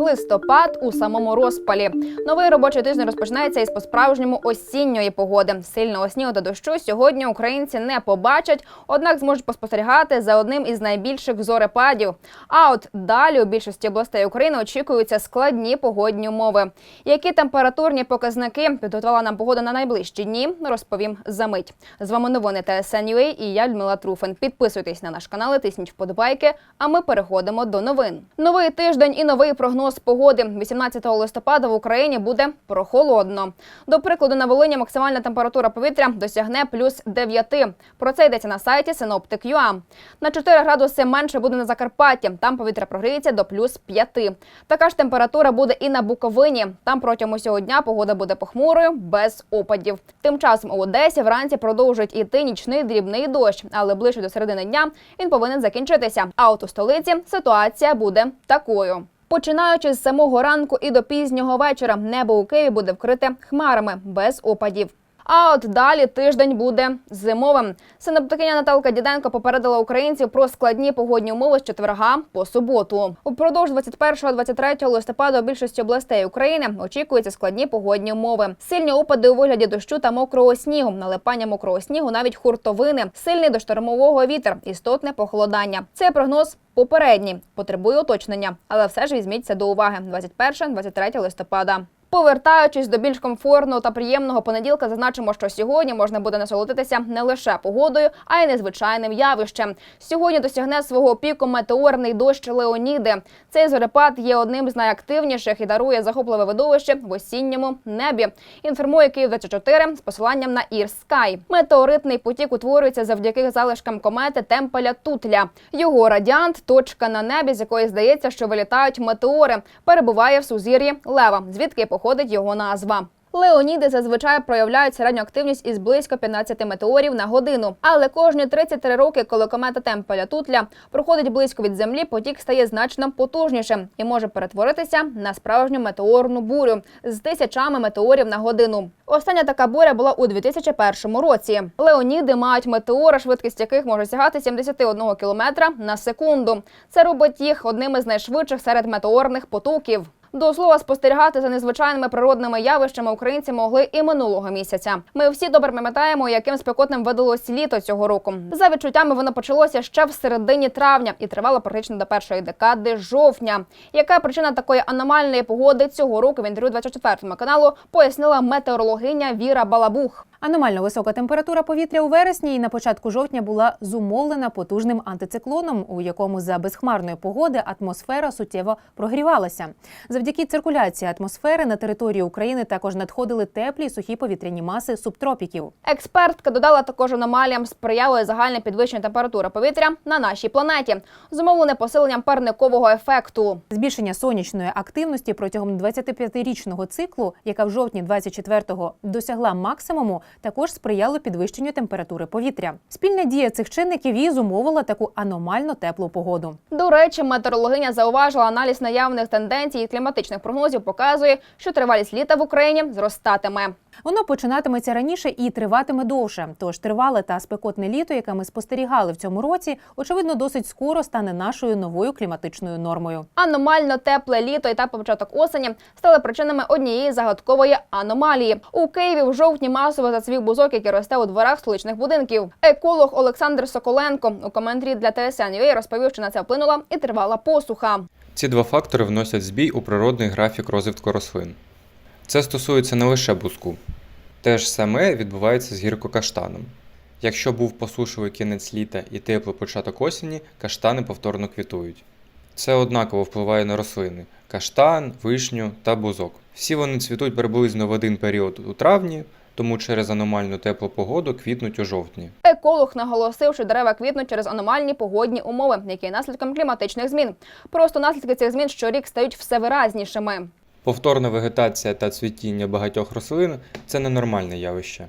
Листопад у самому розпалі. Новий робочий тиждень розпочинається із по-справжньому осінньої погоди. Сильного снігу та дощу сьогодні українці не побачать, однак зможуть спостерігати за одним із найбільших зорепадів. А от далі у більшості областей України очікуються складні погодні умови. Які температурні показники підготувала нам погода на найближчі дні, розповім за мить. З вами новини ТСН.UA і я Людмила Труфен. Підписуйтесь на наш канал, тисніть вподобайки. А ми переходимо до новин. Новий тиждень і новий прогноз погоди. 18 листопада в Україні буде прохолодно. До прикладу, на Волині максимальна температура повітря досягне плюс 9. Про це йдеться на сайті Synoptic.ua. На 4 градуси менше буде на Закарпатті. Там повітря прогріється до плюс 5. Така ж температура буде і на Буковині. Там протягом усього дня погода буде похмурою, без опадів. Тим часом у Одесі вранці продовжують іти нічний дрібний дощ, але ближче до середини дня він повинен закінчитися. А от у столиці ситуація буде такою. Починаючи з самого ранку і до пізнього вечора, небо у Києві буде вкрите хмарами без опадів. А от далі тиждень буде зимовим. Синоптикиня Наталка Діденко попередила українців про складні погодні умови з четверга по суботу. Упродовж 21-23 листопада у більшості областей України очікуються складні погодні умови. Сильні опади у вигляді дощу та мокрого снігу, налипання мокрого снігу, навіть хуртовини, сильний до штормового вітер, істотне похолодання. Цей прогноз попередній, потребує уточнення, але все ж візьміть це до уваги. 21-23 листопада. Повертаючись до більш комфортного та приємного понеділка, зазначимо, що сьогодні можна буде насолодитися не лише погодою, а й незвичайним явищем. Сьогодні досягне свого піку метеорний дощ Леоніди. Цей зорепад є одним з найактивніших і дарує захопливе видовище в осінньому небі. Інформує Київ 24 з посиланням на Ірскай. Метеоритний потік утворюється завдяки залишкам комети Темпеля Тутля. Його радіант, точка на небі, з якої здається, що вилітають метеори, перебуває в сузір'ї Лева, звідки походить його назва. Леоніди зазвичай проявляють середню активність із близько 15 метеорів на годину. Але кожні 33 роки, коли комета Темпеля Тутля проходить близько від землі, потік стає значно потужнішим і може перетворитися на справжню метеорну бурю з тисячами метеорів на годину. Остання така буря була у 2001 році. Леоніди мають метеори, швидкість яких може сягати 71 км на секунду. Це робить їх одним із найшвидших серед метеорних потоків. До слова, спостерігати за незвичайними природними явищами українці могли і минулого місяця. Ми всі добре пам'ятаємо, яким спекотним видалось літо цього року. За відчуттями воно почалося ще в середині травня і тривало практично до першої декади жовтня. Яка причина такої аномальної погоди цього року в інтерв'ю 24 каналу пояснила метеорологиня Віра Балабух. Аномально висока температура повітря у вересні і на початку жовтня була зумовлена потужним антициклоном, у якому за безхмарної погоди атмосфера суттєво прогрівалася. Завдяки циркуляції атмосфери на території України також надходили теплі і сухі повітряні маси субтропіків. Експертка додала також аномаліям сприяло і загальне підвищення температури повітря на нашій планеті, зумовлене посиленням парникового ефекту. Збільшення сонячної активності протягом 25-річного циклу, яка в жовтні 24-го досягла максимуму, також сприяло підвищенню температури повітря. Спільна дія цих чинників і зумовила таку аномально теплу погоду. До речі, метеорологиня зауважила аналіз наявних тенденцій і кліматичних прогнозів показує, що тривалість літа в Україні зростатиме. Воно починатиметься раніше і триватиме довше. Тож тривале та спекотне літо, яке ми спостерігали в цьому році, очевидно, досить скоро стане нашою новою кліматичною нормою. Аномально тепле літо і та початок осені стали причинами однієї загадкової аномалії. У Києві в жовтні масово зацвів бузок, який росте у дворах столичних будинків. Еколог Олександр Соколенко у коментарі для ТСН.UA розповів, що на це вплинула і тривала посуха. Ці два фактори вносять збій у природний графік розвитку рослин. Це стосується не лише буску. Те ж саме відбувається з гіркокаштаном. Якщо був посушливий кінець літа і теплий початок осені, каштани повторно квітують. Це однаково впливає на рослини каштан, вишню та бузок. Всі вони цвітуть приблизно в один період у травні, тому через аномальну теплу погоду квітнуть у жовтні. Еколог наголосив, що дерева квітнуть через аномальні погодні умови, які є наслідком кліматичних змін. Просто наслідки цих змін щорік стають все виразнішими. Повторна вегетація та цвітіння багатьох рослин це ненормальне явище.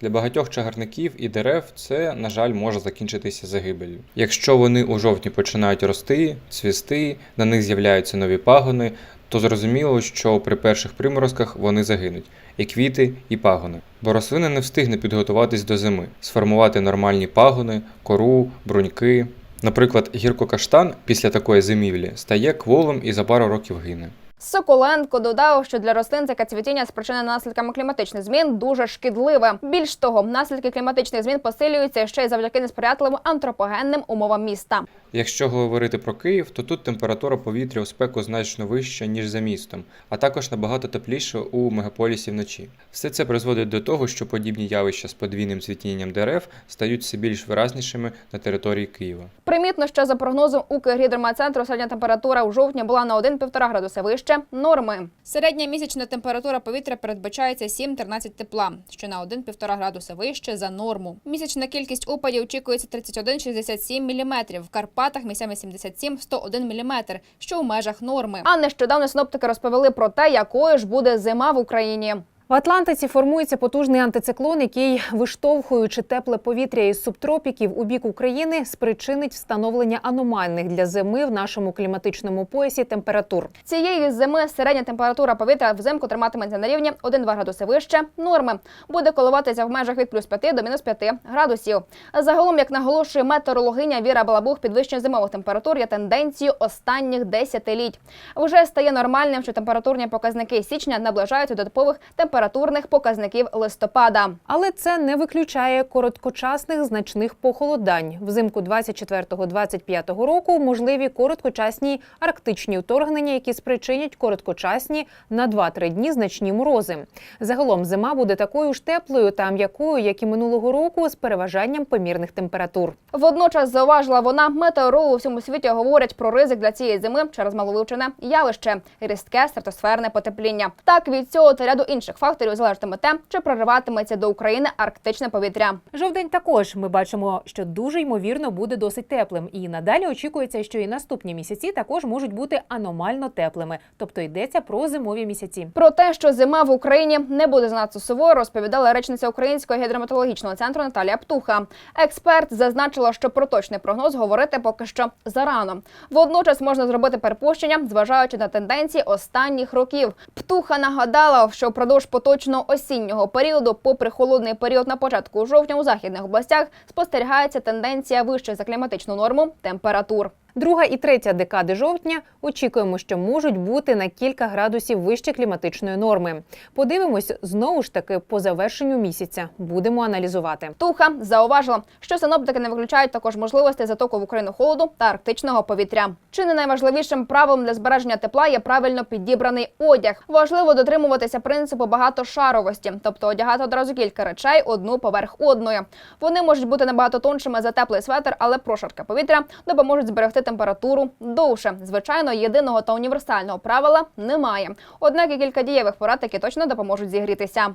Для багатьох чагарників і дерев це, на жаль, може закінчитися загибелью. Якщо вони у жовтні починають рости, цвісти, на них з'являються нові пагони, то зрозуміло, що при перших приморозках вони загинуть і квіти, і пагони. Бо рослина не встигне підготуватись до зими, сформувати нормальні пагони, кору, бруньки. Наприклад, гіркокаштан після такої зимівлі стає кволим і за пару років гине. Соколенко додав, що для рослин таке цвітіння спричинене наслідками кліматичних змін дуже шкідливе. Більш того, наслідки кліматичних змін посилюються ще й завдяки несприятливим антропогенним умовам міста. Якщо говорити про Київ, то тут температура повітря у спеку значно вища, ніж за містом, а також набагато тепліше у мегаполісі вночі. Все це призводить до того, що подібні явища з подвійним цвітінням дерев стають все більш виразнішими на території Києва. Примітно, що за прогнозом Укргідромецентру середня температура у жовтні була на 1,5 градуса вище норми. Середня місячна температура повітря передбачається 7-13 тепла, що на 1,5 градуса вище за норму. Місячна кількість опадів очікується 31-67 мм, в Карпатах місцями 77-101 мм, що у межах норми. А нещодавно синоптики розповіли про те, якою ж буде зима в Україні. В Атлантиці формується потужний антициклон, який, виштовхуючи тепле повітря із субтропіків у бік України, спричинить встановлення аномальних для зими в нашому кліматичному поясі температур. Цієї зими середня температура повітря взимку триматиметься на рівні 1-2 градуси вище норми. Буде коливатися в межах від плюс 5 до мінус 5 градусів. Загалом, як наголошує метеорологиня Віра Балабух, підвищення зимових температур є тенденцією останніх десятиліть. Вже стає нормальним, що температурні показники січня наближаються до типових температурних показників листопада. Але це не виключає короткочасних значних похолодань. Взимку 24-25 року можливі короткочасні арктичні вторгнення, які спричинять короткочасні на 2-3 дні значні морози. Загалом зима буде такою ж теплою та м'якою, як і минулого року, з переважанням помірних температур. Водночас зауважила вона, метеорологи у всьому світі говорять про ризик для цієї зими через маловивчене явище різке стратосферне потепління. Так від цього та ряду інших факторів залежатиме те, чи прориватиметься до України арктичне повітря. Жовдень також ми бачимо, що дуже ймовірно буде досить теплим, і надалі очікується, що і наступні місяці також можуть бути аномально теплими, тобто йдеться про зимові місяці. Про те, що зима в Україні не буде занадто суворо, розповідала речниця Українського гідрометеорологічного центру Наталія Птуха. Експерт зазначила, що про точний прогноз говорити поки що зарано. Водночас можна зробити припущення, зважаючи на тенденції останніх років. Птуха нагадала, що впродовж поточного осіннього періоду, попри холодний період на початку жовтня у західних областях, спостерігається тенденція вищих за кліматичну норму температур. Друга і третя декади жовтня очікуємо, що можуть бути на кілька градусів вище кліматичної норми. Подивимось знову ж таки по завершенню місяця. Будемо аналізувати. Туха зауважила, що синоптики не виключають також можливості затоку в Україну холоду та арктичного повітря. Чи не найважливішим правилом для збереження тепла є правильно підібраний одяг? Важливо дотримуватися принципу багатошаровості, тобто одягати одразу кілька речей одну поверх одної. Вони можуть бути набагато тоншими за теплий светр, але прошарки повітря допоможуть зберегти температуру довше. Звичайно, єдиного та універсального правила немає. Однак і кілька дієвих порад, які точно допоможуть зігрітися.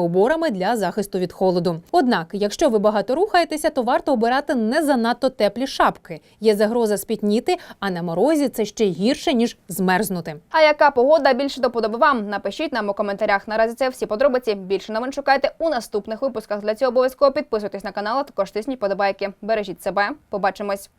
уборами для захисту від холоду. Однак, якщо ви багато рухаєтеся, то варто обирати не занадто теплі шапки. Є загроза спітніти, а на морозі це ще гірше ніж змерзнути. А яка погода більше до вам? Напишіть нам у коментарях. Наразі це всі подробиці. Більше новин шукайте у наступних випусках. Для цього обов'язково підписуйтесь на канал, а також тисніть подобайки. Бережіть себе. Побачимось.